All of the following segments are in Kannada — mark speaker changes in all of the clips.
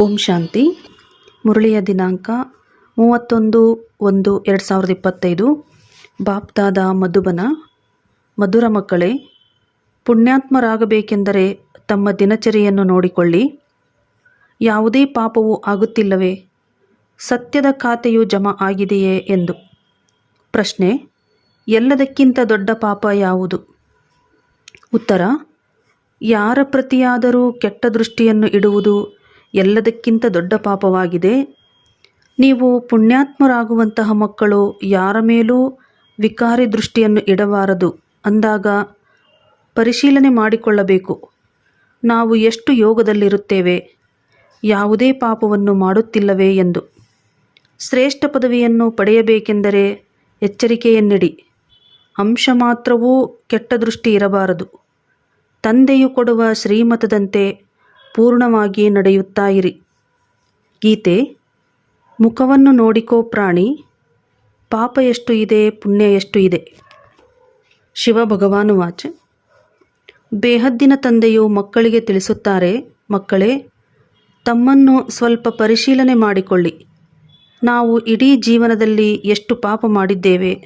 Speaker 1: ಓಂ ಶಾಂತಿ. ಮುರಳಿಯ ದಿನಾಂಕ ಮೂವತ್ತೊಂದು ಒಂದು ಎರಡು ಸಾವಿರದ ಇಪ್ಪತ್ತೈದು. ಬಾಪ್ತಾದ ಮಧುಬನ. ಮಧುರ ಮಕ್ಕಳೇ, ಪುಣ್ಯಾತ್ಮರಾಗಬೇಕೆಂದರೆ ತಮ್ಮ ದಿನಚರಿಯನ್ನು ನೋಡಿಕೊಳ್ಳಿ. ಯಾವುದೇ ಪಾಪವು ಆಗುತ್ತಿಲ್ಲವೇ, ಸತ್ಯದ ಖಾತೆಯು ಜಮಾ ಆಗಿದೆಯೇ ಎಂದು. ಪ್ರಶ್ನೆ, ಎಲ್ಲದಕ್ಕಿಂತ ದೊಡ್ಡ ಪಾಪ ಯಾವುದು? ಉತ್ತರ, ಯಾರ ಪ್ರತಿಯಾದರೂ ಕೆಟ್ಟ ದೃಷ್ಟಿಯನ್ನು ಇಡುವುದು ಎಲ್ಲದಕ್ಕಿಂತ ದೊಡ್ಡ ಪಾಪವಾಗಿದೆ. ನೀವು ಪುಣ್ಯಾತ್ಮರಾಗುವಂತಹ ಮಕ್ಕಳು ಯಾರ ಮೇಲೂ ವಿಕಾರಿ ದೃಷ್ಟಿಯನ್ನು ಇಡಬಾರದು. ಅಂದಾಗ ಪರಿಶೀಲನೆ ಮಾಡಿಕೊಳ್ಳಬೇಕು. ನಾವು ಎಷ್ಟು ಯೋಗದಲ್ಲಿರುತ್ತೇವೆ? ಯಾವುದೇ ಪಾಪವನ್ನು ಮಾಡುತ್ತಿಲ್ಲವೇ ಎಂದು. ಶ್ರೇಷ್ಠ ಪದವಿಯನ್ನು ಪಡೆಯಬೇಕೆಂದರೆ ಎಚ್ಚರಿಕೆಯನ್ನಿಡಿ. ಅಂಶ ಮಾತ್ರವೂ ಕೆಟ್ಟ ದೃಷ್ಟಿ ಇರಬಾರದು. ತಂದೆಯು ಕೊಡುವ ಶ್ರೀಮತದಂತೆ ಪೂರ್ಣವಾಗಿ ನಡೆಯುತ್ತಾ ಇರಿ. ಗೀತೆ, ಮುಖವನ್ನು ನೋಡಿಕೋ ಪ್ರಾಣಿ, ಪಾಪ ಎಷ್ಟು ಇದೆ, ಪುಣ್ಯ ಎಷ್ಟು ಇದೆ? ಶಿವ ಭಗವಾನು ವಾಚ. ಬೇಹದ್ದಿನ ತಂದೆಯು ಮಕ್ಕಳಿಗೆ ತಿಳಿಸುತ್ತಾರೆ, ಮಕ್ಕಳೇ, ತಮ್ಮನ್ನು ಸ್ವಲ್ಪ ಪರಿಶೀಲನೆ ಮಾಡಿಕೊಳ್ಳಿ. ನಾವು ಇಡೀ ಜೀವನದಲ್ಲಿ ಎಷ್ಟು ಪಾಪ ಮಾಡಿದ್ದೇವೆ,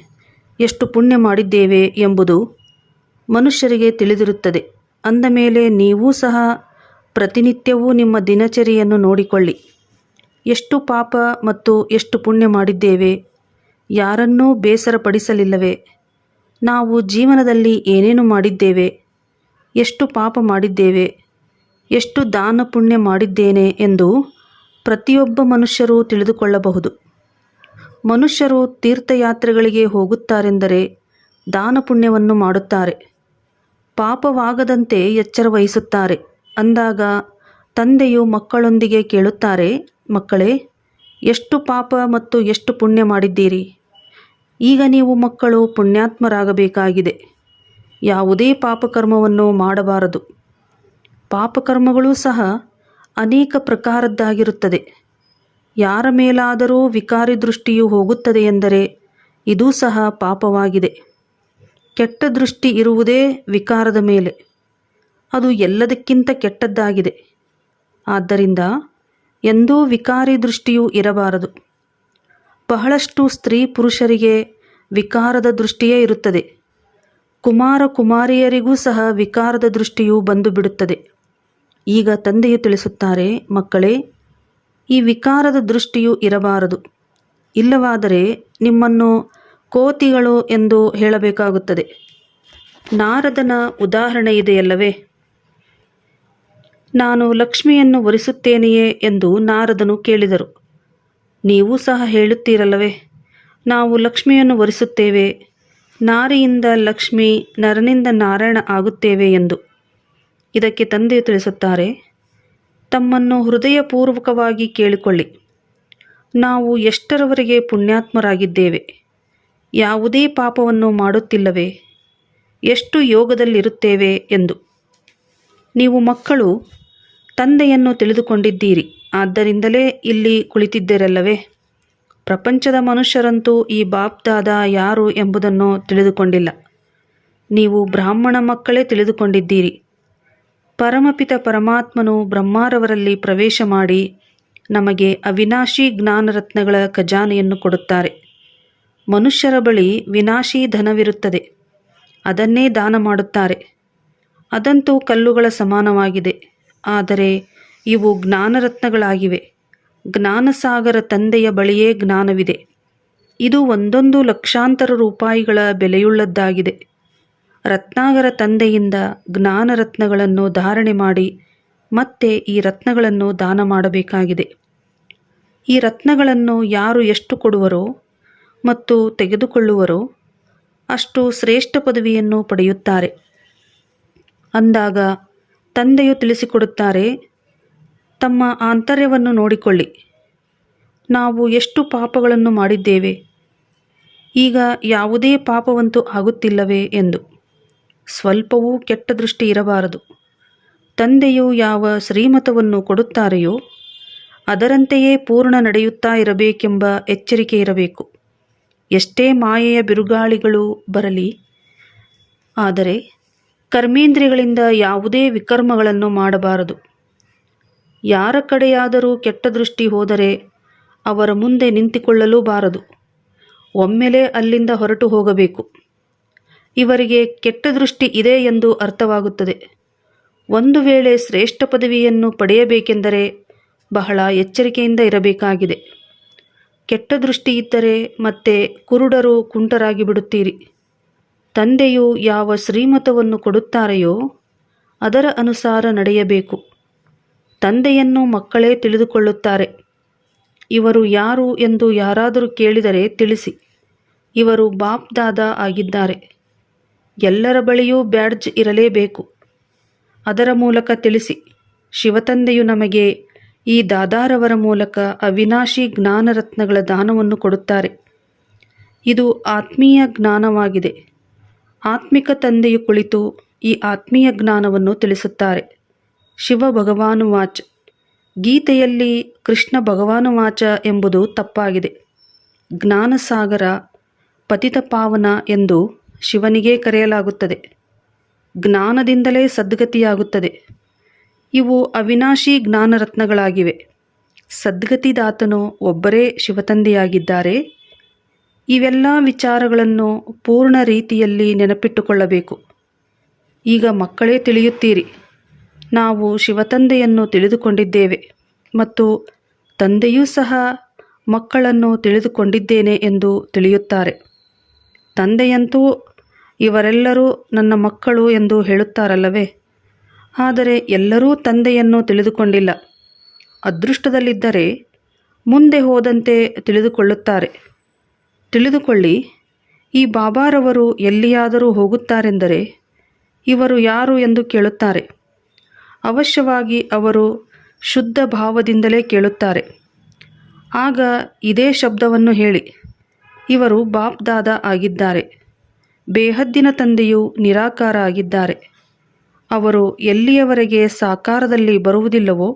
Speaker 1: ಎಷ್ಟು ಪುಣ್ಯ ಮಾಡಿದ್ದೇವೆ ಎಂಬುದು ಮನುಷ್ಯರಿಗೆ ತಿಳಿದಿರುತ್ತದೆ. ಅಂದ ಮೇಲೆ ನೀವೂ ಸಹ ಪ್ರತಿನಿತ್ಯವೂ ನಿಮ್ಮ ದಿನಚರಿಯನ್ನು ನೋಡಿಕೊಳ್ಳಿ. ಎಷ್ಟು ಪಾಪ ಮತ್ತು ಎಷ್ಟು ಪುಣ್ಯ ಮಾಡಿದ್ದೇವೆ. ಯಾರನ್ನೂ ಬೇಸರಪಡಿಸಲಿಲ್ಲವೇ. ನಾವು ಜೀವನದಲ್ಲಿ ಏನೇನು ಮಾಡಿದ್ದೇವೆ. ಎಷ್ಟು ಪಾಪ ಮಾಡಿದ್ದೇವೆ. ಎಷ್ಟು ದಾನ ಪುಣ್ಯ ಮಾಡಿದ್ದೇನೆ ಎಂದು ಪ್ರತಿಯೊಬ್ಬ ಮನುಷ್ಯರು ತಿಳಿದುಕೊಳ್ಳಬಹುದು. ಮನುಷ್ಯರು ತೀರ್ಥಯಾತ್ರೆಗಳಿಗೆ ಹೋಗುತ್ತಾರೆಂದರೆ ದಾನ ಪುಣ್ಯವನ್ನು ಮಾಡುತ್ತಾರೆ. ಪಾಪವಾಗದಂತೆ ಎಚ್ಚರ ವಹಿಸುತ್ತಾರೆ ಅಂದಾಗ ತಂದೆಯು ಮಕ್ಕಳೊಂದಿಗೆ ಕೇಳುತ್ತಾರೆ, ಮಕ್ಕಳೇ, ಎಷ್ಟು ಪಾಪ ಮತ್ತು ಎಷ್ಟು ಪುಣ್ಯ ಮಾಡಿದ್ದೀರಿ? ಈಗ ನೀವು ಮಕ್ಕಳು ಪುಣ್ಯಾತ್ಮರಾಗಬೇಕಾಗಿದೆ. ಯಾವುದೇ ಪಾಪಕರ್ಮವನ್ನು ಮಾಡಬಾರದು. ಪಾಪಕರ್ಮಗಳು ಸಹ ಅನೇಕ ಪ್ರಕಾರದ್ದಾಗಿರುತ್ತದೆ. ಯಾರ ಮೇಲಾದರೂ ವಿಕಾರಿ ದೃಷ್ಟಿಯು ಹೋಗುತ್ತದೆ ಎಂದರೆ ಇದೂ ಸಹ ಪಾಪವಾಗಿದೆ. ಕೆಟ್ಟ ದೃಷ್ಟಿ ಇರುವುದೇ ವಿಕಾರದ ಮೇಲೆ. ಅದು ಎಲ್ಲದಕ್ಕಿಂತ ಕೆಟ್ಟದ್ದಾಗಿದೆ. ಆದ್ದರಿಂದ ಎಂದೂ ವಿಕಾರಿ ದೃಷ್ಟಿಯು ಇರಬಾರದು. ಬಹಳಷ್ಟು ಸ್ತ್ರೀ ಪುರುಷರಿಗೆ ವಿಕಾರದ ದೃಷ್ಟಿಯೇ ಇರುತ್ತದೆ. ಕುಮಾರ ಕುಮಾರಿಯರಿಗೂ ಸಹ ವಿಕಾರದ ದೃಷ್ಟಿಯು ಬಂದು ಬಿಡುತ್ತದೆ. ಈಗ ತಂದೆಯು ತಿಳಿಸುತ್ತಾರೆ, ಮಕ್ಕಳೇ, ಈ ವಿಕಾರದ ದೃಷ್ಟಿಯು ಇರಬಾರದು. ಇಲ್ಲವಾದರೆ ನಿಮ್ಮನ್ನು ಕೋತಿಗಳು ಎಂದು ಹೇಳಬೇಕಾಗುತ್ತದೆ. ನಾರದನ ಉದಾಹರಣೆ ಇದೆಯಲ್ಲವೇ? ನಾನು ಲಕ್ಷ್ಮಿಯನ್ನು ವರಿಸುತ್ತೇನೆಯೇ ಎಂದು ನಾರದನು ಕೇಳಿದರು. ನೀವು ಸಹ ಹೇಳುತ್ತೀರಲ್ಲವೇ, ನಾವು ಲಕ್ಷ್ಮಿಯನ್ನು ವರಿಸುತ್ತೇವೆ, ನಾರಿಯಿಂದ ಲಕ್ಷ್ಮಿ, ನರನಿಂದ ನಾರಾಯಣ ಆಗುತ್ತೇವೆ ಎಂದು. ಇದಕ್ಕೆ ತಂದೆ ತಿಳಿಸುತ್ತಾರೆ, ತಮ್ಮನ್ನು ಹೃದಯಪೂರ್ವಕವಾಗಿ ಕೇಳಿಕೊಳ್ಳಿ. ನಾವು ಎಷ್ಟರವರೆಗೆ ಪುಣ್ಯಾತ್ಮರಾಗಿದ್ದೇವೆ, ಯಾವುದೇ ಪಾಪವನ್ನು ಮಾಡುತ್ತಿಲ್ಲವೇ, ಎಷ್ಟು ಯೋಗದಲ್ಲಿರುತ್ತೇವೆ ಎಂದು. ನೀವು ಮಕ್ಕಳು ತಂದೆಯನ್ನು ತಿಳಿದುಕೊಂಡಿದ್ದೀರಿ. ಆದ್ದರಿಂದಲೇ ಇಲ್ಲಿ ಕುಳಿತಿದ್ದೀರಲ್ಲವೇ? ಪ್ರಪಂಚದ ಮನುಷ್ಯರಂತೂ ಈ ಬಾಪ್ದಾದ ಯಾರು ಎಂಬುದನ್ನು ತಿಳಿದುಕೊಂಡಿಲ್ಲ. ನೀವು ಬ್ರಾಹ್ಮಣ ಮಕ್ಕಳೇ ತಿಳಿದುಕೊಂಡಿದ್ದೀರಿ. ಪರಮಪಿತ ಪರಮಾತ್ಮನು ಬ್ರಹ್ಮಾರವರಲ್ಲಿ ಪ್ರವೇಶ ಮಾಡಿ ನಮಗೆ ಅವಿನಾಶಿ ಜ್ಞಾನರತ್ನಗಳ ಖಜಾನೆಯನ್ನು ಕೊಡುತ್ತಾರೆ. ಮನುಷ್ಯರ ಬಳಿ ವಿನಾಶಿ ಧನವಿರುತ್ತದೆ. ಅದನ್ನೇ ದಾನ ಮಾಡುತ್ತಾರೆ. ಅದಂತೂ ಕಲ್ಲುಗಳ ಸಮಾನವಾಗಿದೆ. ಆದರೆ ಇವು ಜ್ಞಾನರತ್ನಗಳಾಗಿವೆ. ಜ್ಞಾನಸಾಗರ ತಂದೆಯ ಬಳಿಯೇ ಜ್ಞಾನವಿದೆ. ಇದು ಒಂದೊಂದು ಲಕ್ಷಾಂತರ ರೂಪಾಯಿಗಳ ಬೆಲೆಯುಳ್ಳದ್ದಾಗಿದೆ. ರತ್ನಾಗರ ತಂದೆಯಿಂದ ಜ್ಞಾನರತ್ನಗಳನ್ನು ಧಾರಣೆ ಮಾಡಿ ಮತ್ತೆ ಈ ರತ್ನಗಳನ್ನು ದಾನ ಮಾಡಬೇಕಾಗಿದೆ. ಈ ರತ್ನಗಳನ್ನು ಯಾರು ಎಷ್ಟು ಕೊಡುವರೋ ಮತ್ತು ತೆಗೆದುಕೊಳ್ಳುವರೋ ಅಷ್ಟು ಶ್ರೇಷ್ಠ ಪದವಿಯನ್ನು ಪಡೆಯುತ್ತಾರೆ. ಅಂದಾಗ ತಂದೆಯು ತಿಳಿಸಿಕೊಡುತ್ತಾರೆ, ತಮ್ಮ ಆಂತರ್ಯವನ್ನು ನೋಡಿಕೊಳ್ಳಿ. ನಾವು ಎಷ್ಟು ಪಾಪಗಳನ್ನು ಮಾಡಿದ್ದೇವೆ, ಈಗ ಯಾವುದೇ ಪಾಪವಂತೂ ಆಗುತ್ತಿಲ್ಲವೇ ಎಂದು. ಸ್ವಲ್ಪವೂ ಕೆಟ್ಟ ದೃಷ್ಟಿ ಇರಬಾರದು. ತಂದೆಯು ಯಾವ ಶ್ರೀಮತವನ್ನು ಕೊಡುತ್ತಾರೆಯೋ, ಅದರಂತೆಯೇ ಪೂರ್ಣ ನಡೆಯುತ್ತಾ ಇರಬೇಕೆಂಬ ಎಚ್ಚರಿಕೆ ಇರಬೇಕು. ಎಷ್ಟೇ ಮಾಯೆಯ ಬಿರುಗಾಳಿಗಳು ಬರಲಿ, ಆದರೆ ಕರ್ಮೇಂದ್ರಿಯಗಳಿಂದ ಯಾವುದೇ ವಿಕರ್ಮಗಳನ್ನು ಮಾಡಬಾರದು. ಯಾರ ಕಡೆಯಾದರೂ ಕೆಟ್ಟ ದೃಷ್ಟಿ ಹೋದರೆ ಅವರ ಮುಂದೆ ನಿಂತುಕೊಳ್ಳಲೂ ಬಾರದು ಒಮ್ಮೆಲೇ ಅಲ್ಲಿಂದ ಹೊರಟು ಹೋಗಬೇಕು. ಇವರಿಗೆ ಕೆಟ್ಟ ದೃಷ್ಟಿ ಇದೆ ಎಂದು ಅರ್ಥವಾಗುತ್ತದೆ. ಒಂದು ವೇಳೆ ಶ್ರೇಷ್ಠ ಪದವಿಯನ್ನು ಪಡೆಯಬೇಕೆಂದರೆ ಬಹಳ ಎಚ್ಚರಿಕೆಯಿಂದ ಇರಬೇಕಾಗಿದೆ. ಕೆಟ್ಟ ದೃಷ್ಟಿ ಇದ್ದರೆ ಮತ್ತೆ ಕುರುಡರು ಕುಂಟರಾಗಿ ಬಿಡುತ್ತೀರಿ ತಂದೆಯು ಯಾವ ಶ್ರೀಮತವನ್ನು ಕೊಡುತ್ತಾರೆಯೋ ಅದರ ಅನುಸಾರ ನಡೆಯಬೇಕು. ತಂದೆಯನ್ನು ಮಕ್ಕಳೇ ತಿಳಿದುಕೊಳ್ಳುತ್ತಾರೆ. ಇವರು ಯಾರು ಎಂದು ಯಾರಾದರೂ ಕೇಳಿದರೆ ತಿಳಿಸಿ. ಇವರು ಬಾಪ್ ದಾದಾ ಆಗಿದ್ದಾರೆ. ಎಲ್ಲರ ಬಳಿಯೂ ಬ್ಯಾಡ್ಜ್ ಇರಲೇಬೇಕು. ಅದರ ಮೂಲಕ ತಿಳಿಸಿ. ಶಿವತಂದೆಯು ನಮಗೆ ಈ ದಾದಾರವರ ಮೂಲಕ ಅವಿನಾಶಿ ಜ್ಞಾನರತ್ನಗಳ ದಾನವನ್ನು ಕೊಡುತ್ತಾರೆ. ಇದು ಆತ್ಮೀಯ ಜ್ಞಾನವಾಗಿದೆ. ಆತ್ಮಿಕ ತಂದೆಯು ಕುಳಿತು ಈ ಆತ್ಮೀಯ ಜ್ಞಾನವನ್ನು ತಿಳಿಸುತ್ತಾರೆ. ಶಿವ ಭಗವಾನುವಾಚ್ ಗೀತೆಯಲ್ಲಿ ಕೃಷ್ಣ ಭಗವಾನುವಾಚ ಎಂಬುದು ತಪ್ಪಾಗಿದೆ. ಜ್ಞಾನಸಾಗರ ಪತಿತ ಪಾವನ ಎಂದು ಶಿವನಿಗೇ ಕರೆಯಲಾಗುತ್ತದೆ. ಜ್ಞಾನದಿಂದಲೇ ಸದ್ಗತಿಯಾಗುತ್ತದೆ. ಇವು ಅವಿನಾಶಿ ಜ್ಞಾನರತ್ನಗಳಾಗಿವೆ. ಸದ್ಗತಿದಾತನು ಒಬ್ಬರೇ ಶಿವತಂದೆಯಾಗಿದ್ದಾರೆ. ಇವೆಲ್ಲ ವಿಚಾರಗಳನ್ನು ಪೂರ್ಣ ರೀತಿಯಲ್ಲಿ ನೆನಪಿಟ್ಟುಕೊಳ್ಳಬೇಕು. ಈಗ ಮಕ್ಕಳೇ ತಿಳಿಯುತ್ತೀರಿ. ನಾವು ಶಿವತಂದೆಯನ್ನು ತಿಳಿದುಕೊಂಡಿದ್ದೇವೆ ಮತ್ತು ತಂದೆಯೂ ಸಹ ಮಕ್ಕಳನ್ನು ತಿಳಿದುಕೊಂಡಿದ್ದೇನೆ ಎಂದು ತಿಳಿಯುತ್ತಾರೆ. ತಂದೆಯಂತೂ ಇವರೆಲ್ಲರೂ ನನ್ನ ಮಕ್ಕಳು ಎಂದು ಹೇಳುತ್ತಾರಲ್ಲವೇ? ಆದರೆ ಎಲ್ಲರೂ ತಂದೆಯನ್ನು ತಿಳಿದುಕೊಂಡಿಲ್ಲ. ಅದೃಷ್ಟದಲ್ಲಿದ್ದರೆ ಮುಂದೆ ಹೋದಂತೆ ತಿಳಿದುಕೊಳ್ಳುತ್ತಾರೆ. ತಿಳಿದುಕೊಳ್ಳಿ, ಈ ಬಾಬಾರವರು ಎಲ್ಲಿಯಾದರೂ ಹೋಗುತ್ತಾರೆಂದರೆ ಇವರು ಯಾರು ಎಂದು ಕೇಳುತ್ತಾರೆ. ಅವಶ್ಯವಾಗಿ ಅವರು ಶುದ್ಧ ಭಾವದಿಂದಲೇ ಕೇಳುತ್ತಾರೆ. ಆಗ ಇದೇ ಶಬ್ದವನ್ನು ಹೇಳಿ, ಇವರು ಬಾಪ್ ದಾದಾ ಆಗಿದ್ದಾರೆ, ಬೇಹದ್ದಿನ ತಂದೆಯು ನಿರಾಕಾರ ಆಗಿದ್ದಾರೆ. ಅವರು ಎಲ್ಲಿಯವರೆಗೆ ಸಾಕಾರದಲ್ಲಿ ಬರುವುದಿಲ್ಲವೋ,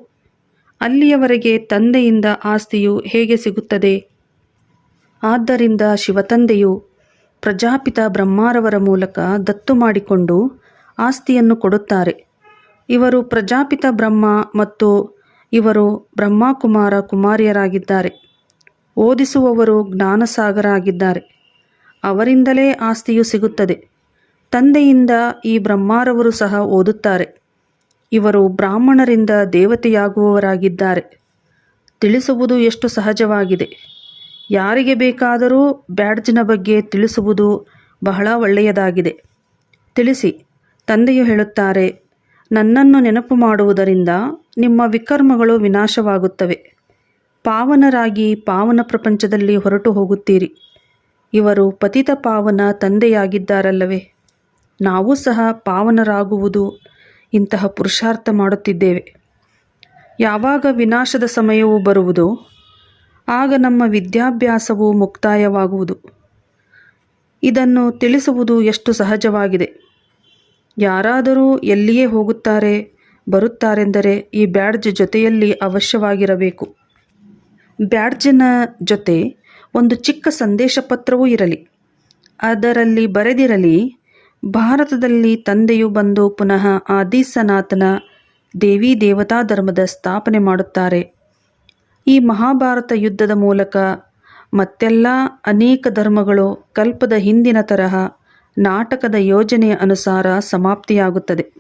Speaker 1: ಅಲ್ಲಿಯವರೆಗೆ ತಂದೆಯಿಂದ ಆಸ್ತಿಯು ಹೇಗೆ ಸಿಗುತ್ತದೆ? ಆದ್ದರಿಂದ ಶಿವತಂದೆಯು ಪ್ರಜಾಪಿತ ಬ್ರಹ್ಮಾರವರ ಮೂಲಕ ದತ್ತು ಮಾಡಿಕೊಂಡು ಆಸ್ತಿಯನ್ನು ಕೊಡುತ್ತಾರೆ. ಇವರು ಪ್ರಜಾಪಿತ ಬ್ರಹ್ಮ ಮತ್ತು ಇವರು ಬ್ರಹ್ಮಕುಮಾರ ಕುಮಾರಿಯರಾಗಿದ್ದಾರೆ. ಓದಿಸುವವರು ಜ್ಞಾನಸಾಗರ ಆಗಿದ್ದಾರೆ ಅವರಿಂದಲೇ ಆಸ್ತಿಯು ಸಿಗುತ್ತದೆ. ತಂದೆಯಿಂದ ಈ ಬ್ರಹ್ಮಾರವರು ಸಹ ಓದುತ್ತಾರೆ. ಇವರು ಬ್ರಾಹ್ಮಣರಿಂದ ದೇವತೆಯಾಗುವವರಾಗಿದ್ದಾರೆ. ತಿಳಿಸುವುದು ಎಷ್ಟು ಸಹಜವಾಗಿದೆ. ಯಾರಿಗೆ ಬೇಕಾದರೂ ಬ್ಯಾಡ್ಜ್ನ ಬಗ್ಗೆ ತಿಳಿಸುವುದು ಬಹಳ ಒಳ್ಳೆಯದಾಗಿದೆ. ತಿಳಿಸಿ, ತಂದೆಯು ಹೇಳುತ್ತಾರೆ, ನನ್ನನ್ನು ನೆನಪು ಮಾಡುವುದರಿಂದ ನಿಮ್ಮ ವಿಕರ್ಮಗಳು ವಿನಾಶವಾಗುತ್ತವೆ. ಪಾವನರಾಗಿ ಪಾವನ ಪ್ರಪಂಚದಲ್ಲಿ ಹೊರಟು ಹೋಗುತ್ತೀರಿ. ಇವರು ಪತಿತ ಪಾವನ ತಂದೆಯಾಗಿದ್ದಾರಲ್ಲವೇ. ನಾವು ಸಹ ಪಾವನರಾಗುವುದು ಇಂತಹ ಪುರುಷಾರ್ಥ ಮಾಡುತ್ತಿದ್ದೇವೆ. ಯಾವಾಗ ವಿನಾಶದ ಸಮಯವು ಬರುವುದೋ ಆಗ ನಮ್ಮ ವಿದ್ಯಾಭ್ಯಾಸವು ಮುಕ್ತಾಯವಾಗುವುದು. ಇದನ್ನು ತಿಳಿಸುವುದು ಎಷ್ಟು ಸಹಜವಾಗಿದೆ. ಯಾರಾದರೂ ಎಲ್ಲಿಯೇ ಹೋಗುತ್ತಾರೆ, ಬರುತ್ತಾರೆಂದರೆ ಈ ಬ್ಯಾಡ್ಜ್ ಜೊತೆಯಲ್ಲಿ ಅವಶ್ಯವಾಗಿರಬೇಕು. ಬ್ಯಾಡ್ಜಿನ ಜೊತೆ ಒಂದು ಚಿಕ್ಕ ಸಂದೇಶ ಪತ್ರವೂ ಇರಲಿ. ಅದರಲ್ಲಿ ಬರೆದಿರಲಿ, ಭಾರತದಲ್ಲಿ ತಂದೆಯು ಬಂದು ಪುನಃ ಆದಿಸನಾಥನ ದೇವಿ ದೇವತಾ ಧರ್ಮದ ಸ್ಥಾಪನೆ ಮಾಡುತ್ತಾರೆ. ಈ ಮಹಾಭಾರತ ಯುದ್ಧದ ಮೂಲಕ ಮತ್ತೆಲ್ಲ ಅನೇಕ ಧರ್ಮಗಳು ಕಲ್ಪದ ಹಿಂದಿನ ತರಹ ನಾಟಕದ ಯೋಜನೆಯ ಅನುಸಾರ ಸಮಾಪ್ತಿಯಾಗುತ್ತದೆ.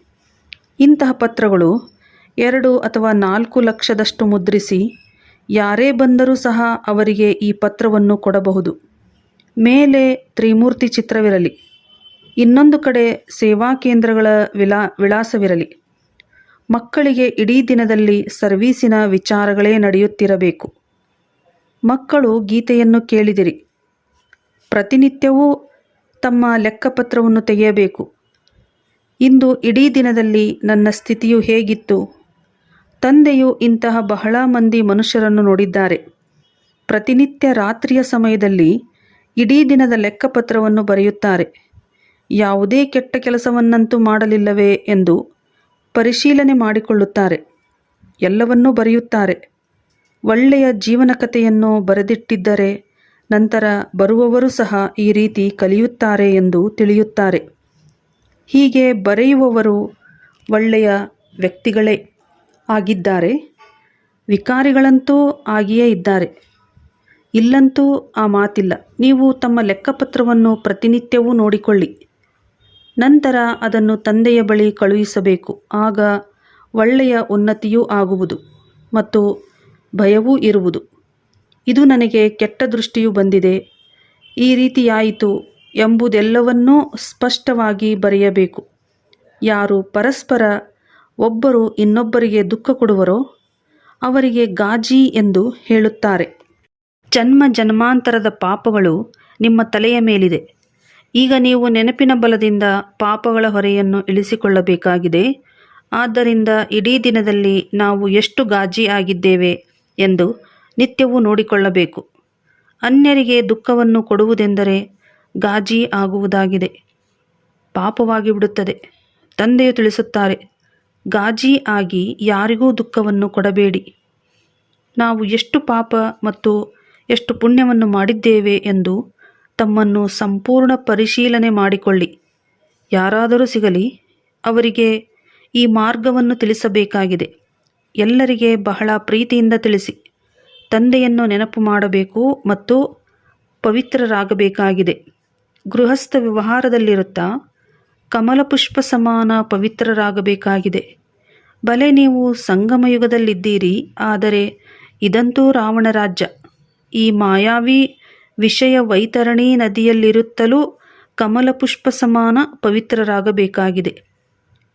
Speaker 1: ಇಂತಹ ಪತ್ರಗಳು ಎರಡು ಅಥವಾ ನಾಲ್ಕು ಲಕ್ಷದಷ್ಟು ಮುದ್ರಿಸಿ ಯಾರೇ ಬಂದರೂ ಸಹ ಅವರಿಗೆ ಈ ಪತ್ರವನ್ನು ಕೊಡಬಹುದು. ಮೇಲೆ ತ್ರಿಮೂರ್ತಿ ಚಿತ್ರವಿರಲಿ. ಇನ್ನೊಂದು ಕಡೆ ಸೇವಾ ಕೇಂದ್ರಗಳ ವಿಲಾ ವಿಳಾಸವಿರಲಿ. ಮಕ್ಕಳಿಗೆ ಇಡೀ ದಿನದಲ್ಲಿ ಸರ್ವೀಸಿನ ವಿಚಾರಗಳೇ ನಡೆಯುತ್ತಿರಬೇಕು. ಮಕ್ಕಳು ಗೀತೆಯನ್ನು ಕೇಳಿದಿರಿ. ಪ್ರತಿನಿತ್ಯವೂ ತಮ್ಮ ಲೆಕ್ಕಪತ್ರವನ್ನು ತೆಗೆಯಬೇಕು. ಇಂದು ಇಡೀ ದಿನದಲ್ಲಿ ನನ್ನ ಸ್ಥಿತಿಯು ಹೇಗಿತ್ತು? ತಂದೆಯು ಇಂತಹ ಬಹಳ ಮಂದಿ ಮನುಷ್ಯರನ್ನು ನೋಡಿದ್ದಾರೆ. ಪ್ರತಿನಿತ್ಯ ರಾತ್ರಿಯ ಸಮಯದಲ್ಲಿ ಇಡೀ ದಿನದ ಲೆಕ್ಕಪತ್ರವನ್ನು ಬರೆಯುತ್ತಾರೆ. ಯಾವುದೇ ಕೆಟ್ಟ ಕೆಲಸವನ್ನಂತೂ ಮಾಡಲಿಲ್ಲವೇ ಎಂದು ಪರಿಶೀಲನೆ ಮಾಡಿಕೊಳ್ಳುತ್ತಾರೆ. ಎಲ್ಲವನ್ನೂ ಬರೆಯುತ್ತಾರೆ. ಒಳ್ಳೆಯ ಜೀವನ ಕಥೆಯನ್ನು ಬರೆದಿಟ್ಟಿದ್ದರೆ ನಂತರ ಬರುವವರು ಸಹ ಈ ರೀತಿ ಕಲಿಯುತ್ತಾರೆ ಎಂದು ತಿಳಿಯುತ್ತಾರೆ. ಹೀಗೆ ಬರೆಯುವವರು ಒಳ್ಳೆಯ ವ್ಯಕ್ತಿಗಳೇ ಆಗಿದ್ದಾರೆ. ವಿಕಾರಿಗಳಂತೂ ಆಗಿಯೇ ಇದ್ದಾರೆ. ಇಲ್ಲಂತೂ ಆ ಮಾತಿಲ್ಲ. ನೀವು ತಮ್ಮ ಲೆಕ್ಕಪತ್ರವನ್ನು ಪ್ರತಿನಿತ್ಯವೂ ನೋಡಿಕೊಳ್ಳಿ. ನಂತರ ಅದನ್ನು ತಂದೆಯ ಬಳಿ ಕಳುಹಿಸಬೇಕು. ಆಗ ಒಳ್ಳೆಯ ಉನ್ನತಿಯೂ ಆಗುವುದು ಮತ್ತು ಭಯವೂ ಇರುವುದು. ಇದು ನನಗೆ ಕೆಟ್ಟ ದೃಷ್ಟಿಯು ಬಂದಿದೆ. ಈ ರೀತಿಯಾಯಿತು ಎಂಬುದೆಲ್ಲವನ್ನೂ ಸ್ಪಷ್ಟವಾಗಿ ಬರೆಯಬೇಕು. ಯಾರು ಪರಸ್ಪರ ಒಬ್ಬರು ಇನ್ನೊಬ್ಬರಿಗೆ ದುಃಖ ಕೊಡುವರೋ ಅವರಿಗೆ ಗಾಜಿ ಎಂದು ಹೇಳುತ್ತಾರೆ. ಜನ್ಮ ಜನ್ಮಾಂತರದ ಪಾಪಗಳು ನಿಮ್ಮ ತಲೆಯ ಮೇಲಿದೆ. ಈಗ ನೀವು ನೆನಪಿನ ಬಲದಿಂದ ಪಾಪಗಳ ಹೊರೆಯನ್ನು ಇಳಿಸಿಕೊಳ್ಳಬೇಕಾಗಿದೆ. ಆದ್ದರಿಂದ ಇಡೀ ದಿನದಲ್ಲಿ ನಾವು ಎಷ್ಟು ಗಾಜಿ ಆಗಿದ್ದೇವೆ ಎಂದು ನಿತ್ಯವೂ ನೋಡಿಕೊಳ್ಳಬೇಕು. ಅನ್ಯರಿಗೆ ದುಃಖವನ್ನು ಕೊಡುವುದೆಂದರೆ ಗಾಜಿ ಆಗುವುದಾಗಿದೆ. ಪಾಪವಾಗಿ ಬಿಡುತ್ತದೆ. ತಂದೆಯು ತಿಳಿಸುತ್ತಾರೆ, ಗಾಜಿ ಆಗಿ ಯಾರಿಗೂ ದುಃಖವನ್ನು ಕೊಡಬೇಡಿ. ನಾವು ಎಷ್ಟು ಪಾಪ ಮತ್ತು ಎಷ್ಟು ಪುಣ್ಯವನ್ನು ಮಾಡಿದ್ದೇವೆ ಎಂದು ತಮ್ಮನ್ನು ಸಂಪೂರ್ಣ ಪರಿಶೀಲನೆ ಮಾಡಿಕೊಳ್ಳಿ. ಯಾರಾದರೂ ಸಿಗಲಿ, ಅವರಿಗೆ ಈ ಮಾರ್ಗವನ್ನು ತಿಳಿಸಬೇಕಾಗಿದೆ. ಎಲ್ಲರಿಗೆ ಬಹಳ ಪ್ರೀತಿಯಿಂದ ತಿಳಿಸಿ. ತಂದೆಯನ್ನು ನೆನಪು ಮಾಡಬೇಕು ಮತ್ತು ಪವಿತ್ರರಾಗಬೇಕಾಗಿದೆ. ಗೃಹಸ್ಥ ವ್ಯವಹಾರದಲ್ಲಿರುತ್ತಾ ಕಮಲಪುಷ್ಪ ಸಮಾನ ಪವಿತ್ರರಾಗಬೇಕಾಗಿದೆ. ಬಲೆ ನೀವು ಸಂಗಮಯುಗದಲ್ಲಿದ್ದೀರಿ, ಆದರೆ ಇದಂತೂ ರಾವಣ ರಾಜ್ಯ ಈ ಮಾಯಾವಿ ವಿಷಯ ವೈತರಣಿ ನದಿಯಲ್ಲಿರುತ್ತಲೂ ಕಮಲಪುಷ್ಪ ಸಮಾನ ಪವಿತ್ರರಾಗಬೇಕಾಗಿದೆ.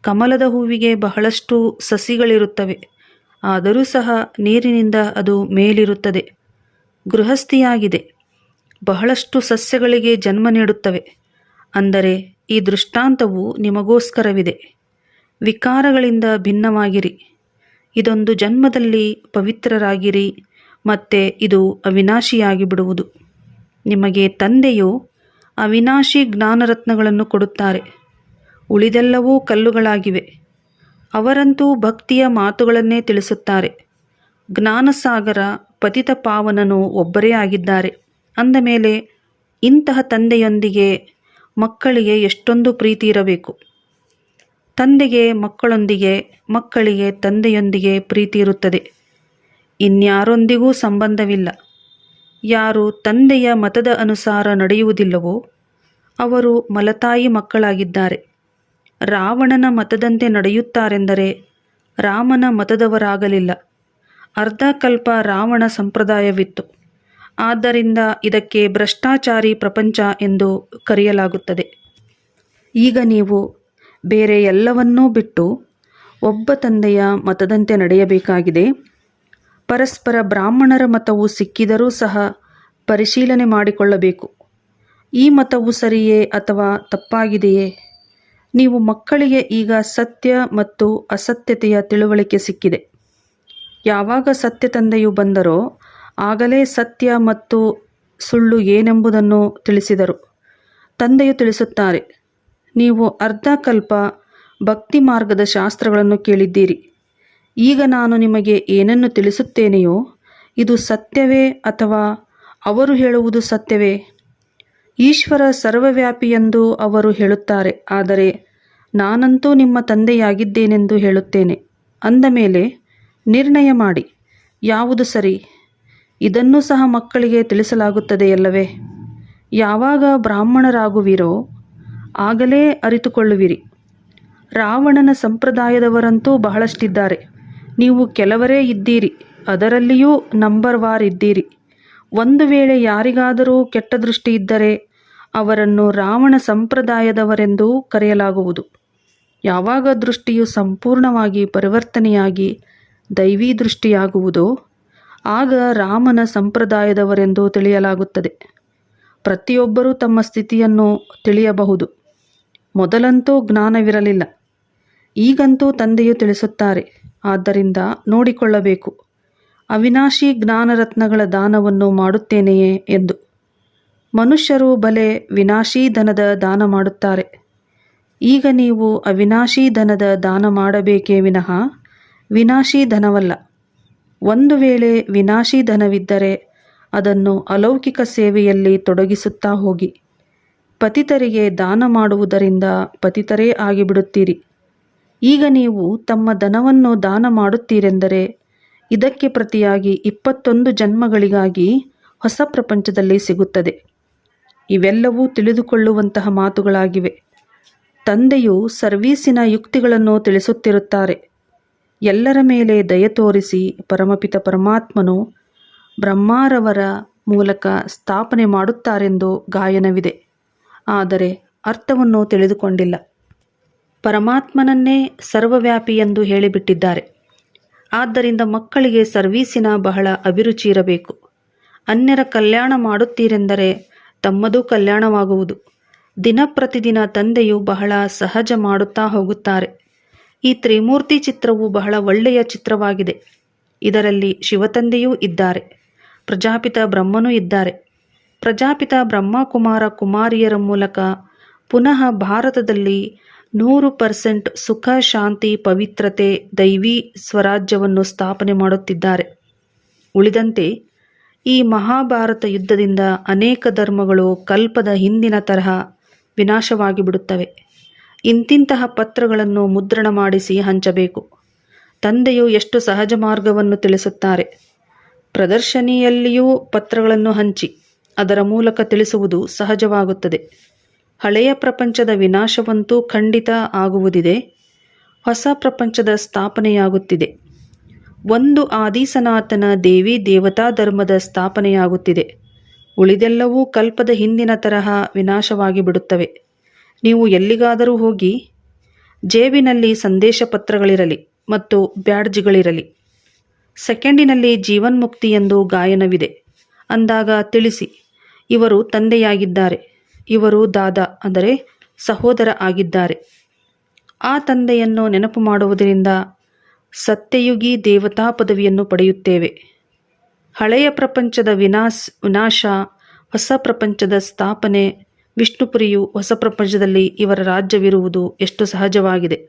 Speaker 1: ಕಮಲದ ಹೂವಿಗೆ ಬಹಳಷ್ಟು ಸಸಿಗಳಿರುತ್ತವೆ. ಆದರೂ ಸಹ ನೀರಿನಿಂದ ಅದು ಮೇಲಿರುತ್ತದೆ. ಗೃಹಸ್ಥಿಯಾಗಿದೆ. ಬಹಳಷ್ಟು ಸಸ್ಯಗಳಿಗೆ ಜನ್ಮ ನೀಡುತ್ತವೆ. ಅಂದರೆ ಈ ದೃಷ್ಟಾಂತವು ನಿಮಗೋಸ್ಕರವಿದೆ. ವಿಕಾರಗಳಿಂದ ಭಿನ್ನವಾಗಿರಿ. ಇದೊಂದು ಜನ್ಮದಲ್ಲಿ ಪವಿತ್ರರಾಗಿರಿ, ಮತ್ತೆ ಇದು ಅವಿನಾಶಿಯಾಗಿ ಬಿಡುವುದು ನಿಮಗೆ ತಂದೆಯು ಅವಿನಾಶಿ ಜ್ಞಾನರತ್ನಗಳನ್ನು ಕೊಡುತ್ತಾರೆ. ಉಳಿದೆಲ್ಲವೂ ಕಲ್ಲುಗಳಾಗಿವೆ. ಅವರಂತೂ ಭಕ್ತಿಯ ಮಾತುಗಳನ್ನೇ ತಿಳಿಸುತ್ತಾರೆ. ಜ್ಞಾನಸಾಗರ ಪತಿತ ಪಾವನನು ಒಬ್ಬರೇ ಆಗಿದ್ದಾರೆ. ಅಂದ ಮೇಲೆ ಇಂತಹ ತಂದೆಯೊಂದಿಗೆ ಮಕ್ಕಳಿಗೆ ಎಷ್ಟೊಂದು ಪ್ರೀತಿ ಇರಬೇಕು. ತಂದೆಗೆ ಮಕ್ಕಳೊಂದಿಗೆ, ಮಕ್ಕಳಿಗೆ ತಂದೆಯೊಂದಿಗೆ ಪ್ರೀತಿ ಇರುತ್ತದೆ. ಇನ್ಯಾರೊಂದಿಗೂ ಸಂಬಂಧವಿಲ್ಲ. ಯಾರು ತಂದೆಯ ಮತದ ಅನುಸಾರ ನಡೆಯುವುದಿಲ್ಲವೋ ಅವರು ಮಲತಾಯಿ ಮಕ್ಕಳಾಗಿದ್ದಾರೆ. ರಾವಣನ ಮತದಂತೆ ನಡೆಯುತ್ತಾರೆಂದರೆ ರಾಮನ ಮತದವರಾಗಲಿಲ್ಲ. ಅರ್ಧ ಕಲ್ಪ ರಾವಣ ಸಂಪ್ರದಾಯವಿತ್ತು. ಆದ್ದರಿಂದ ಇದಕ್ಕೆ ಭ್ರಷ್ಟಾಚಾರಿ ಪ್ರಪಂಚ ಎಂದು ಕರೆಯಲಾಗುತ್ತದೆ. ಈಗ ನೀವು ಬೇರೆ ಎಲ್ಲವನ್ನೂ ಬಿಟ್ಟು ಒಬ್ಬ ತಂದೆಯ ಮತದಂತೆ ನಡೆಯಬೇಕಾಗಿದೆ. ಪರಸ್ಪರ ಬ್ರಾಹ್ಮಣರ ಮತವು ಸಿಕ್ಕಿದರೂ ಸಹ ಪರಿಶೀಲನೆ ಮಾಡಿಕೊಳ್ಳಬೇಕು. ಈ ಮತವು ಸರಿಯೇ ಅಥವಾ ತಪ್ಪಾಗಿದೆಯೇ? ನೀವು ಮಕ್ಕಳಿಗೆ ಈಗ ಸತ್ಯ ಮತ್ತು ಅಸತ್ಯತೆಯ ತಿಳುವಳಿಕೆ ಸಿಕ್ಕಿದೆ. ಯಾವಾಗ ಸತ್ಯ ತಂದೆಯು ಬಂದರೋ, ಆಗಲೇ ಸತ್ಯ ಮತ್ತು ಸುಳ್ಳು ಏನೆಂಬುದನ್ನು ತಿಳಿಸಿದರು. ತಂದೆಯು ತಿಳಿಸುತ್ತಾರೆ, ನೀವು ಅರ್ಧ ಕಲ್ಪ ಭಕ್ತಿ ಮಾರ್ಗದ ಶಾಸ್ತ್ರಗಳನ್ನು ಕೇಳಿದ್ದೀರಿ. ಈಗ ನಾನು ನಿಮಗೆ ಏನನ್ನು ತಿಳಿಸುತ್ತೇನೆಯೋ, ಇದು ಸತ್ಯವೇ ಅಥವಾ ಅವರು ಹೇಳುವುದು ಸತ್ಯವೇ? ಈಶ್ವರ ಸರ್ವವ್ಯಾಪಿ ಎಂದು ಅವರು ಹೇಳುತ್ತಾರೆ, ಆದರೆ ನಾನಂತೂ ನಿಮ್ಮ ತಂದೆಯಾಗಿದ್ದೇನೆಂದು ಹೇಳುತ್ತೇನೆ. ಅಂದ ಮೇಲೆ, ನಿರ್ಣಯ ಮಾಡಿ, ಯಾವುದು ಸರಿ? ಇದನ್ನು ಸಹ ಮಕ್ಕಳಿಗೆ ತಿಳಿಸಲಾಗುತ್ತದೆಯಲ್ಲವೇ? ಯಾವಾಗ ಬ್ರಾಹ್ಮಣರಾಗುವಿರೋ, ಆಗಲೇ ಅರಿತುಕೊಳ್ಳುವಿರಿ. ರಾವಣನ ಸಂಪ್ರದಾಯದವರಂತೂ ಬಹಳಷ್ಟಿದ್ದಾರೆ. ನೀವು ಕೆಲವರೇ ಇದ್ದೀರಿ, ಅದರಲ್ಲಿಯೂ ನಂಬರ್ ವಾರ್ ಇದ್ದೀರಿ. ಒಂದು ವೇಳೆ ಯಾರಿಗಾದರೂ ಕೆಟ್ಟ ದೃಷ್ಟಿ ಇದ್ದರೆ, ಅವರನ್ನು ರಾವಣ ಸಂಪ್ರದಾಯದವರೆಂದೂ ಕರೆಯಲಾಗುವುದು. ಯಾವಾಗ ದೃಷ್ಟಿಯು ಸಂಪೂರ್ಣವಾಗಿ ಪರಿವರ್ತನೆಯಾಗಿ ದೈವೀ ದೃಷ್ಟಿಯಾಗುವುದೋ, ಆಗ ರಾಮನ ಸಂಪ್ರದಾಯದವರೆಂದು ತಿಳಿಯಲಾಗುತ್ತದೆ. ಪ್ರತಿಯೊಬ್ಬರೂ ತಮ್ಮ ಸ್ಥಿತಿಯನ್ನು ತಿಳಿಯಬಹುದು. ಮೊದಲಂತೂ ಜ್ಞಾನವಿರಲಿಲ್ಲ. ಈಗಂತೂ ತಂದೆಯು ತಿಳಿಸುತ್ತಾರೆ ಆದ್ದರಿಂದ ನೋಡಿಕೊಳ್ಳಬೇಕು. ಅವಿನಾಶಿ ಜ್ಞಾನರತ್ನಗಳ ದಾನವನ್ನು ಮಾಡುತ್ತೇನೆಯೇ ಎಂದು. ಮನುಷ್ಯರು ಬಲೆ ವಿನಾಶಿ ಧನದ ದಾನ ಮಾಡುತ್ತಾರೆ. ಈಗ ನೀವು ಅವಿನಾಶಿ ಧನದ ದಾನ ಮಾಡಬೇಕೇ ವಿನಃ ವಿನಾಶಿ ಧನವಲ್ಲ. ಒಂದು ವೇಳೆ ವಿನಾಶಿ ಧನವಿದ್ದರೆ ಅದನ್ನು ಅಲೌಕಿಕ ಸೇವೆಯಲ್ಲಿ ತೊಡಗಿಸುತ್ತಾ ಹೋಗಿ. ಪತಿತರಿಗೆ ದಾನ ಮಾಡುವುದರಿಂದ ಪತಿತರೇ ಆಗಿಬಿಡುತ್ತೀರಿ. ಈಗ ನೀವು ತಮ್ಮ ಧನವನ್ನು ದಾನ ಮಾಡುತ್ತೀರೆಂದರೆ ಇದಕ್ಕೆ ಪ್ರತಿಯಾಗಿ ಇಪ್ಪತ್ತೊಂದು ಜನ್ಮಗಳಿಗಾಗಿ ಹೊಸ ಪ್ರಪಂಚದಲ್ಲಿ ಸಿಗುತ್ತದೆ. ಇವೆಲ್ಲವೂ ತಿಳಿದುಕೊಳ್ಳುವಂತಹ ಮಾತುಗಳಾಗಿವೆ. ತಂದೆಯು ಸರ್ವೀಸಿನ ಯುಕ್ತಿಗಳನ್ನು ತಿಳಿಸುತ್ತಿರುತ್ತಾರೆ. ಎಲ್ಲರ ಮೇಲೆ ದಯ ತೋರಿಸಿ ಪರಮಪಿತ ಪರಮಾತ್ಮನು ಬ್ರಹ್ಮಾರವರ ಮೂಲಕ ಸ್ಥಾಪನೆ ಮಾಡುತ್ತಾರೆಂದು ಗಾಯನವಿದೆ. ಆದರೆ ಅರ್ಥವನ್ನು ತಿಳಿದುಕೊಂಡಿಲ್ಲ. ಪರಮಾತ್ಮನನ್ನೇ ಸರ್ವವ್ಯಾಪಿ ಎಂದು ಹೇಳಿಬಿಟ್ಟಿದ್ದಾರೆ. ಆದ್ದರಿಂದ ಮಕ್ಕಳಿಗೆ ಸರ್ವೀಸಿನ ಬಹಳ ಅಭಿರುಚಿ ಇರಬೇಕು. ಅನ್ಯರ ಕಲ್ಯಾಣ ಮಾಡುತ್ತೀರೆಂದರೆ ತಮ್ಮದೂ ಕಲ್ಯಾಣವಾಗುವುದು. ದಿನ ಪ್ರತಿದಿನ ತಂದೆಯು ಬಹಳ ಸಹಜ ಮಾಡುತ್ತಾ ಹೋಗುತ್ತಾರೆ. ಈ ತ್ರಿಮೂರ್ತಿ ಚಿತ್ರವು ಬಹಳ ಒಳ್ಳೆಯ ಚಿತ್ರವಾಗಿದೆ. ಇದರಲ್ಲಿ ಶಿವತಂದೆಯೂ ಇದ್ದಾರೆ. ಪ್ರಜಾಪಿತ ಬ್ರಹ್ಮನೂ ಇದ್ದಾರೆ. ಪ್ರಜಾಪಿತ ಬ್ರಹ್ಮಕುಮಾರ ಕುಮಾರಿಯರ ಮೂಲಕ ಪುನಃ ಭಾರತದಲ್ಲಿ ನೂರು ಪರ್ಸೆಂಟ್ ಸುಖ, ಶಾಂತಿ, ಪವಿತ್ರತೆ, ದೈವಿ ಸ್ವರಾಜ್ಯವನ್ನು ಸ್ಥಾಪನೆ ಮಾಡುತ್ತಿದ್ದಾರೆ. ಉಳಿದಂತೆ, ಈ ಮಹಾಭಾರತ ಯುದ್ಧದಿಂದ ಅನೇಕ ಧರ್ಮಗಳು ಕಲ್ಪದ ಹಿಂದಿನ ತರಹ ವಿನಾಶವಾಗಿ ಬಿಡುತ್ತವೆ ಇಂತಿಂತಹ ಪತ್ರಗಳನ್ನು ಮುದ್ರಣ ಮಾಡಿಸಿ ಹಂಚಬೇಕು. ತಂದೆಯು ಎಷ್ಟು ಸಹಜ ಮಾರ್ಗವನ್ನು ತಿಳಿಸುತ್ತಾರೆ. ಪ್ರದರ್ಶನಿಯಲ್ಲಿಯೂ ಪತ್ರಗಳನ್ನು ಹಂಚಿ, ಅದರ ಮೂಲಕ ತಿಳಿಸುವುದು ಸಹಜವಾಗುತ್ತದೆ. ಹಳೆಯ ಪ್ರಪಂಚದ ವಿನಾಶವಂತೂ ಖಂಡಿತ ಆಗುವುದಿದೆ. ಹೊಸ ಪ್ರಪಂಚದ ಸ್ಥಾಪನೆಯಾಗುತ್ತಿದೆ. ಒಂದು ಆದಿಸನಾತನ ದೇವಿ ದೇವತಾ ಧರ್ಮದ ಸ್ಥಾಪನೆಯಾಗುತ್ತಿದೆ. ಉಳಿದೆಲ್ಲವೂ ಕಲ್ಪದ ಹಿಂದಿನ ತರಹ ವಿನಾಶವಾಗಿ ಬಿಡುತ್ತವೆ. ನೀವು ಎಲ್ಲಿಗಾದರೂ ಹೋಗಿ, ಜೇಬಿನಲ್ಲಿ ಸಂದೇಶ ಪತ್ರಗಳಿರಲಿ ಮತ್ತು ಬ್ಯಾಡ್ಜ್ಗಳಿರಲಿ. ಸೆಕೆಂಡಿನಲ್ಲಿ ಜೀವನ್ಮುಕ್ತಿ ಎಂದು ಗಾಯನವಿದೆ. ಅಂದಾಗ ತಿಳಿಸಿ, ಇವರು ತಂದೆಯಾಗಿದ್ದಾರೆ. ಇವರು ದಾದಾ ಅಂದರೆ ಸಹೋದರ ಆಗಿದ್ದಾರೆ. ಆ ತಂದೆಯನ್ನು ನೆನಪು ಮಾಡುವುದರಿಂದ ಸತ್ಯಯುಗಿ ದೇವತಾ ಪದವಿಯನ್ನು ಪಡೆಯುತ್ತೇವೆ. ಹಳೆಯ ಪ್ರಪಂಚದ ವಿನಾಶ ವಿನಾಶ, ಹೊಸ ಪ್ರಪಂಚದ ಸ್ಥಾಪನೆ, ವಿಷ್ಣುಪುರಿಯು ಹೊಸ ಪ್ರಪಂಚದಲ್ಲಿ ಇವರ ರಾಜ್ಯವಿರುವುದು ಎಷ್ಟು ಸಹಜವಾಗಿದೆ.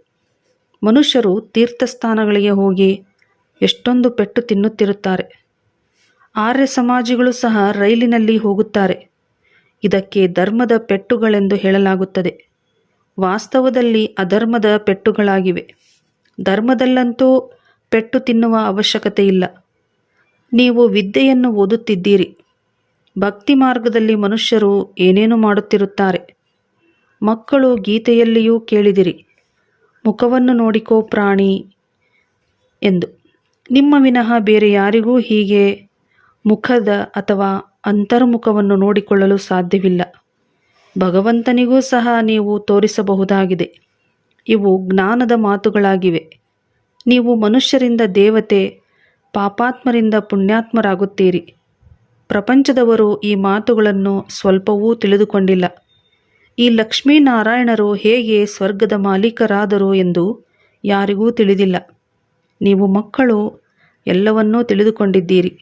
Speaker 1: ಮನುಷ್ಯರು ತೀರ್ಥಸ್ಥಾನಗಳಿಗೆ ಹೋಗಿ ಎಷ್ಟೊಂದು ಪೆಟ್ಟು ತಿನ್ನುತ್ತಿರುತ್ತಾರೆ. ಆರ್ಯ ಸಮಾಜಿಗಳು ಸಹ ರೈಲಿನಲ್ಲಿ ಹೋಗುತ್ತಾರೆ. ಇದಕ್ಕೆ ಧರ್ಮದ ಪೆಟ್ಟುಗಳೆಂದು ಹೇಳಲಾಗುತ್ತದೆ. ವಾಸ್ತವದಲ್ಲಿ ಅಧರ್ಮದ ಪೆಟ್ಟುಗಳಾಗಿವೆ. ಧರ್ಮದಲ್ಲಂತೂ ಪೆಟ್ಟು ತಿನ್ನುವ ಅವಶ್ಯಕತೆ ಇಲ್ಲ ನೀವು ವಿದ್ಯೆಯನ್ನು ಓದುತ್ತಿದ್ದೀರಿ. ಭಕ್ತಿ ಮಾರ್ಗದಲ್ಲಿ ಮನುಷ್ಯರು ಏನೇನು ಮಾಡುತ್ತಿರುತ್ತಾರೆ? ಮಕ್ಕಳು ಗೀತೆಯಲ್ಲಿಯೂ ಕೇಳಿದಿರಿ. ಮುಖವನ್ನು ನೋಡಿಕೋ ಪ್ರಾಣಿ ಎಂದು. ನಿಮ್ಮ ವಿನಃ ಬೇರೆ ಯಾರಿಗೂ ಹೀಗೆ ಮುಖದ ಅಥವಾ ಅಂತರ್ಮುಖವನ್ನು ನೋಡಿಕೊಳ್ಳಲು ಸಾಧ್ಯವಿಲ್ಲ. ಭಗವಂತನಿಗೂ ಸಹ ನೀವು ತೋರಿಸಬಹುದಾಗಿದೆ. ಇವು ಜ್ಞಾನದ ಮಾತುಗಳಾಗಿವೆ. ನೀವು ಮನುಷ್ಯರಿಂದ ದೇವತೆ, ಪಾಪಾತ್ಮರಿಂದ ಪುಣ್ಯಾತ್ಮರಾಗುತ್ತೀರಿ. ಪ್ರಪಂಚದವರು ಈ ಮಾತುಗಳನ್ನು ಸ್ವಲ್ಪವೂ ತಿಳಿದುಕೊಂಡಿಲ್ಲ. ಈ ಲಕ್ಷ್ಮೀನಾರಾಯಣರು ಹೇಗೆ ಸ್ವರ್ಗದ ಮಾಲೀಕರಾದರು ಎಂದು ಯಾರಿಗೂ ತಿಳಿದಿಲ್ಲ. ನೀವು ಮಕ್ಕಳು ಎಲ್ಲವನ್ನೂ ತಿಳಿದುಕೊಂಡಿದ್ದೀರಿ.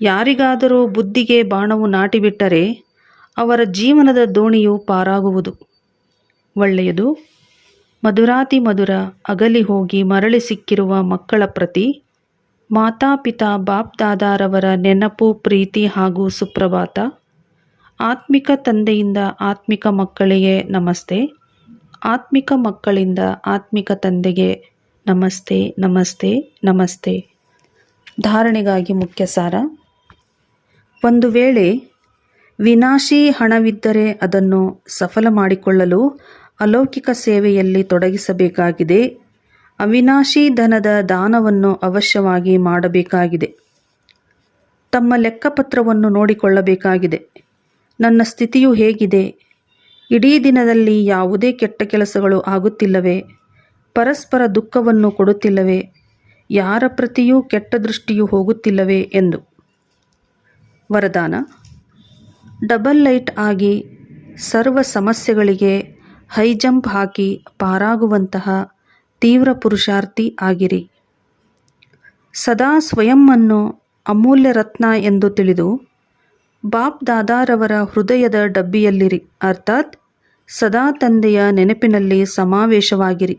Speaker 1: ಯಾರಿಗಾದರೂ ಬುದ್ಧಿಗೆ ಬಾಣವು ನಾಟಿಬಿಟ್ಟರೆ ಅವರ ಜೀವನದ ದೋಣಿಯು ಪಾರಾಗುವುದು. ಒಳ್ಳೆಯದು, ಮಧುರಾತಿ ಮಧುರ ಅಗಲಿ ಹೋಗಿ ಮರಳಿ ಸಿಕ್ಕಿರುವ ಮಕ್ಕಳ ಪ್ರತಿ ಮಾತಾಪಿತಾ ಬಾಪ್ದಾದಾರವರ ನೆನಪು, ಪ್ರೀತಿ ಹಾಗೂ ಸುಪ್ರಭಾತ. ಆತ್ಮಿಕ ತಂದೆಯಿಂದ ಆತ್ಮಿಕ ಮಕ್ಕಳಿಗೆ ನಮಸ್ತೆ. ಆತ್ಮಿಕ ಮಕ್ಕಳಿಂದ ಆತ್ಮಿಕ ತಂದೆಗೆ ನಮಸ್ತೆ ನಮಸ್ತೆ ನಮಸ್ತೆ. ಧಾರಣೆಗಾಗಿ ಮುಖ್ಯ ಸಾರ ಒಂದು ವೇಳೆ ವಿನಾಶಿ ಹಣವಿದ್ದರೆ ಅದನ್ನು ಸಫಲ ಮಾಡಿಕೊಳ್ಳಲು ಅಲೌಕಿಕ ಸೇವೆಯಲ್ಲಿ ತೊಡಗಿಸಬೇಕಾಗಿದೆ. ಅವಿನಾಶಿ ಧನದ ದಾನವನ್ನು ಅವಶ್ಯವಾಗಿ ಮಾಡಬೇಕಾಗಿದೆ. ತಮ್ಮ ಲೆಕ್ಕಪತ್ರವನ್ನು ನೋಡಿಕೊಳ್ಳಬೇಕಾಗಿದೆ. ನನ್ನ ಸ್ಥಿತಿಯು ಹೇಗಿದೆ. ಇಡೀ ದಿನದಲ್ಲಿ ಯಾವುದೇ ಕೆಟ್ಟ ಕೆಲಸಗಳು ಆಗುತ್ತಿಲ್ಲವೇ? ಪರಸ್ಪರ ದುಃಖವನ್ನು ಕೊಡುತ್ತಿಲ್ಲವೇ? ಯಾರ ಪ್ರತಿಯೂ ಕೆಟ್ಟ ದೃಷ್ಟಿಯು ಹೋಗುತ್ತಿಲ್ಲವೇ ಎಂದು. ವರದಾನ. ಡಬಲ್ ಲೈಟ್ ಆಗಿ ಸರ್ವ ಸಮಸ್ಯೆಗಳಿಗೆ ಹೈ ಜಂಪ್ ಹಾಕಿ ಪಾರಾಗುವಂತಹ ತೀವ್ರ ಪುರುಷಾರ್ಥಿ ಆಗಿರಿ. ಸದಾ ಸ್ವಯಂವನ್ನು ಅಮೂಲ್ಯ ರತ್ನ ಎಂದು ತಿಳಿದು ಬಾಪ್ ದಾದಾರವರ ಹೃದಯದ ಡಬ್ಬಿಯಲ್ಲಿರಿ. ಅರ್ಥಾತ್ ಸದಾ ತಂದೆಯ ನೆನಪಿನಲ್ಲಿ ಸಮಾವೇಶವಾಗಿರಿ.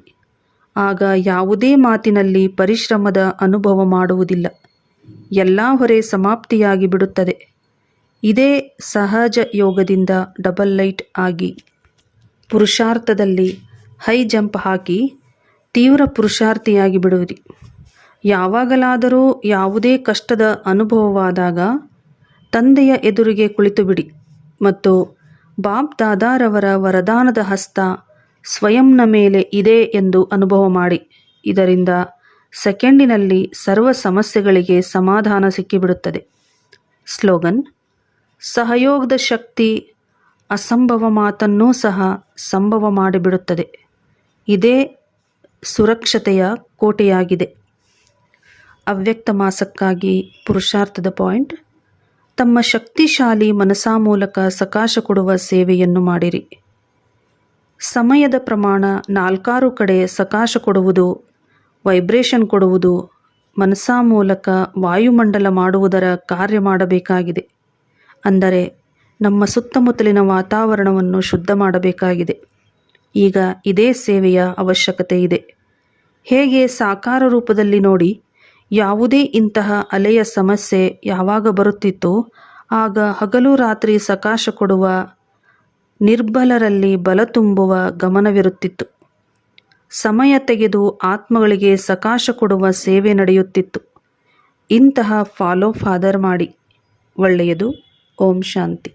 Speaker 1: ಆಗ ಯಾವುದೇ ಮಾತಿನಲ್ಲಿ ಪರಿಶ್ರಮದ ಅನುಭವ ಮಾಡುವುದಿಲ್ಲ. ಎಲ್ಲ ಹೊರೆ ಸಮಾಪ್ತಿಯಾಗಿ ಬಿಡುತ್ತದೆ. ಇದೇ ಸಹಜ ಯೋಗದಿಂದ ಡಬಲ್ ಲೈಟ್ ಆಗಿ ಪುರುಷಾರ್ಥದಲ್ಲಿ ಹೈ ಜಂಪ್ ಹಾಕಿ ತೀವ್ರ ಪುರುಷಾರ್ಥಿಯಾಗಿ ಬಿಡುವಿರಿ. ಯಾವಾಗಲಾದರೂ ಯಾವುದೇ ಕಷ್ಟದ ಅನುಭವವಾದಾಗ ತಂದೆಯ ಎದುರಿಗೆ ಕುಳಿತು ಬಿಡಿ ಮತ್ತು ಬಾಬ್ ದಾದಾರವರ ವರದಾನದ ಹಸ್ತ ಸ್ವಯಂನ ಮೇಲೆ ಇದೆ ಎಂದು ಅನುಭವ ಮಾಡಿ. ಇದರಿಂದ ಸೆಕೆಂಡಿನಲ್ಲಿ ಸರ್ವ ಸಮಸ್ಯೆಗಳಿಗೆ ಸಮಾಧಾನ ಸಿಕ್ಕಿಬಿಡುತ್ತದೆ. ಸ್ಲೋಗನ್, ಸಹಯೋಗದ ಶಕ್ತಿ ಅಸಂಭವ ಮಾತನ್ನೂ ಸಹ ಸಂಭವ ಮಾಡಿಬಿಡುತ್ತದೆ. ಇದೇ ಸುರಕ್ಷತೆಯ ಕೋಟೆಯಾಗಿದೆ. ಅವ್ಯಕ್ತ ಮಾಸಕ್ಕಾಗಿ ಪುರುಷಾರ್ಥದ ಪಾಯಿಂಟ್, ತಮ್ಮ ಶಕ್ತಿಶಾಲಿ ಮನಸಾ ಮೂಲಕ ಸಕಾಶ ಕೊಡುವ ಸೇವೆಯನ್ನು ಮಾಡಿರಿ. ಸಮಯದ ಪ್ರಮಾಣ ನಾಲ್ಕಾರು ಕಡೆ ಸಕಾಶ ಕೊಡುವುದು ವೈಬ್ರೇಷನ್ ಕೊಡುವುದು ಮನಸಾ ಮೂಲಕ ವಾಯುಮಂಡಲ ಮಾಡುವುದರ ಕಾರ್ಯ ಮಾಡಬೇಕಾಗಿದೆ. ಅಂದರೆ ನಮ್ಮ ಸುತ್ತಮುತ್ತಲಿನ ವಾತಾವರಣವನ್ನು ಶುದ್ಧ ಮಾಡಬೇಕಾಗಿದೆ. ಈಗ ಇದೇ ಸೇವೆಯ ಅವಶ್ಯಕತೆ ಇದೆ. ಹೇಗೆ ಸಾಕಾರ ರೂಪದಲ್ಲಿ ನೋಡಿ ಯಾವುದೇ ಇಂತಹ ಅಲೆಯ ಸಮಸ್ಯೆ ಯಾವಾಗ ಬರುತ್ತಿತ್ತೋ ಆಗ ಹಗಲು ರಾತ್ರಿ ಸಕಾಶ ಕೊಡುವ ನಿರ್ಬಲರಲ್ಲಿ ಬಲ ತುಂಬುವ ಗಮನವಿರುತ್ತಿತ್ತು. ಸಮಯ ತೆಗೆದು ಆತ್ಮಗಳಿಗೆ ಸಕಾಶ ಕೊಡುವ ಸೇವೆ ನಡೆಯುತ್ತಿತ್ತು. ಇಂತಹ ಫಾಲೋ ಫಾದರ್ ಮಾಡಿ. ಒಳ್ಳೆಯದು. ಓಂ ಶಾಂತಿ.